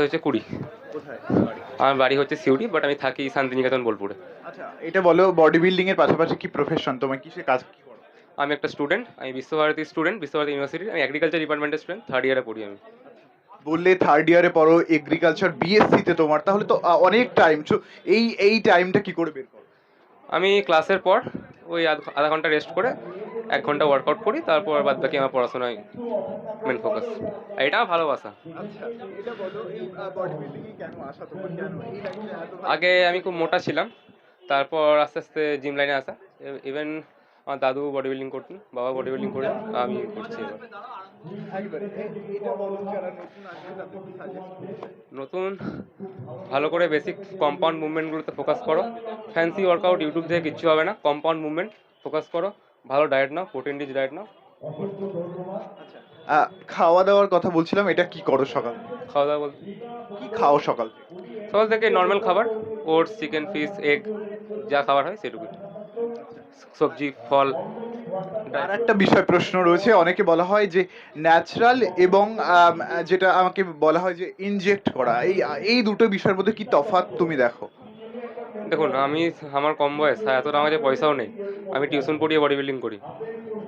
হচ্ছে কুড়ি। কোথায়? আমার বাড়ি হচ্ছে সিউড়ি বাট আমি থাকি শান্তিনিকেতন বোলপুরে। আচ্ছা এটা বলো বডি বিল্ডিং এর পাশাপাশি কি প্রফেশন তোমার কিসে কাজ কি করো? আমি একটা স্টুডেন্ট আমি বিশ্বভারতী স্টুডেন্ট বিশ্বভারতী ইউনিভার্সিটি আমি এগ্রিকালচার ডিপার্টমেন্টের স্টুডেন্ট থার্ড ইয়ারে পড়ি আমি। বললে থার্ড ইয়ারে পড়ো এগ্রিকালচার বিএসসি তে তোমার তাহলে তো আহ, অনেক টাইম এই এই টাইমটা কি করে বের করো? আমি ক্লাসের পর ওই আধ আধা ঘণ্টা রেস্ট করে এক ঘণ্টা ওয়ার্কআউট করি তারপর বাদ বাকি আমার পড়াশোনায় মেন ফোকাস আর এটা আমার ভালোবাসা। আচ্ছা এটা এত আগে আমি খুব মোটা ছিলাম তারপর আস্তে আস্তে জিম লাইনে আসা। ইভেন আমার দাদু বডি বিল্ডিং করতেন বাবা বডি বিল্ডিং করে আমি করছি নতুন ভালো করে বেসিক কম্পাউন্ড মুভমেন্টগুলোতে ফোকাস করো। ফ্যান্সি ওয়ার্কআউট ইউটিউব থেকে কিচ্ছু হবে না কম্পাউন্ড মুভমেন্ট ফোকাস করো। ভালো ডায়েট নাও প্রোটিন রিচ ডায়েট নাও। আহ, খাওয়া দাওয়ার কথা বলছিলাম এটা কি করো সকাল? খাওয়া দাওয়া বলতে? কি খাও সকাল? সকাল থেকে নর্মাল খাবার ওটস চিকেন ফিশ এগ যা খাবার হয় সেটুকুই। সবজি ফল। আর একটা বিষয় প্রশ্ন রয়েছে অনেকে বলা হয় যে ন্যাচারাল এবং আম, যেটা আমাকে বলা হয় যে ইনজেক্ট করা এই এই দুটো বিষয়ের মধ্যে কি তফাৎ তুমি দেখো? দেখুন আমি আমার কম বয়স আর এতটা আমার কাছে পয়সাও নেই। আমি টিউশন পড়িয়ে বডি বিল্ডিং করি।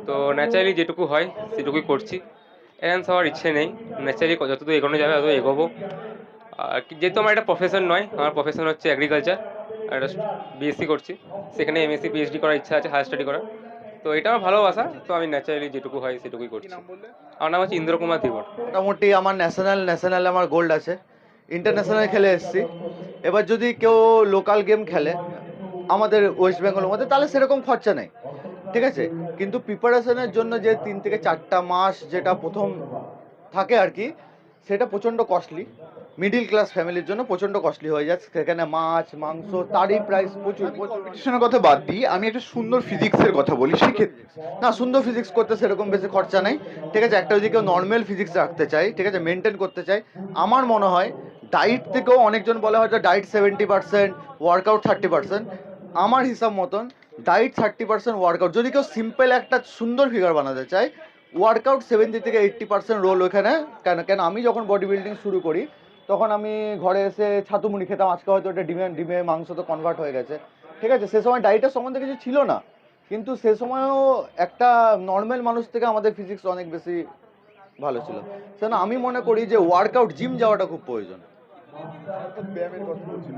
তো ন্যাচারালি যেটুকু হয় সেটুকুই করছি। এনহ্যান্স হওয়ার ইচ্ছে নেই। ন্যাচারালি যতদূর এগোনো যাবে তত এগোবো। আর যেহেতু আমার একটা প্রফেশন নয় আমার প্রফেশন হচ্ছে এগ্রিকালচার একটা বিএসসি করছি। সেখানে এমএসসি পিএইচডি করার ইচ্ছা আছে হায়ার স্টাডি করার। তো এটা আমার ভালোবাসা তো আমি ন্যাচারালি যেটুকু হয় সেটুকুই করছি। আমার নাম হচ্ছে ইন্দ্র কুমার মোটামুটি আমার ন্যাশনাল ন্যাশনাল আমার গোল্ড আছে। ইন্টারন্যাশনাল খেলে এসেছি। এবার যদি কেউ লোকাল গেম খেলে আমাদের ওয়েস্ট বেঙ্গলের মধ্যে তাহলে সেরকম খরচা নেই। ঠিক আছে? কিন্তু প্রিপারেশনের জন্য যে তিন থেকে চারটা মাস যেটা প্রথম থাকে আর কি সেটা প্রচণ্ড কস্টলি মিডিল ক্লাস ফ্যামিলির জন্য প্রচণ্ড কস্টলি হয়ে যায়। সেখানে মাছ মাংস তারই প্রাইস প্রচুর প্রচুর। কম্পিটিশনের কথা বাদ দিই আমি একটা সুন্দর ফিজিক্সের কথা বলি সেক্ষেত্রে না সুন্দর ফিজিক্স করতে সেরকম বেশি খরচা নেই। ঠিক আছে? একটা যদি কেউ নর্মাল ফিজিক্স রাখতে চাই ঠিক আছে? মেনটেন করতে চাই আমার মনে হয় ডাইট থেকেও অনেকজন বলে হয়তো diet seventy percent workout thirty percent আমার হিসাব মতন ডায়েট থার্টি পার্সেন্ট ওয়ার্কআউট যদি কেউ সিম্পল একটা সুন্দর ফিগার বানাতে চায় ওয়ার্কআউট সেভেন্টি থেকে এইট্টি পার্সেন্ট রোল ওখানে। কেন কেন আমি যখন বডি বিল্ডিং শুরু করি তখন আমি ঘরে এসে ছাতু মুড়ি খেতাম। আজকে হয়তো ওটা ডিমে ডিমে মাংস তো কনভার্ট হয়ে গেছে। ঠিক আছে সে সময় ডায়েটের সম্বন্ধে কিছু ছিল না। কিন্তু সে সময়ও একটা নর্মাল মানুষ থেকে আমাদের ফিজিক্স অনেক বেশি ভালো ছিল। সেজন্য আমি মনে করি যে ওয়ার্কআউট জিম যাওয়াটা খুব প্রয়োজন।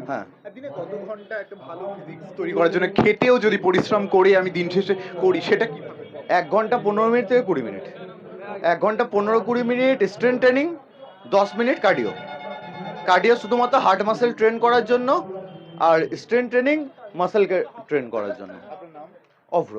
হ্যাঁ। দিনে কত ঘণ্টা একটা ভালো ফিজিক্স তৈরি করার জন্য খেটেও যদি পরিশ্রম করে আমি দিন শেষে করি সেটা কি? এক ঘণ্টা পনেরো মিনিট থেকে কুড়ি মিনিট। এক ঘণ্টা পনেরো কুড়ি মিনিট স্ট্রেন ট্রেনিং দশ মিনিট কার্ডিও কার্ডিও শুধুমাত্র হার্ট মাসেল ট্রেন করার জন্য আর স্ট্রেন ট্রেনিং মাসেলকে ট্রেন করার জন্য। অভ্র।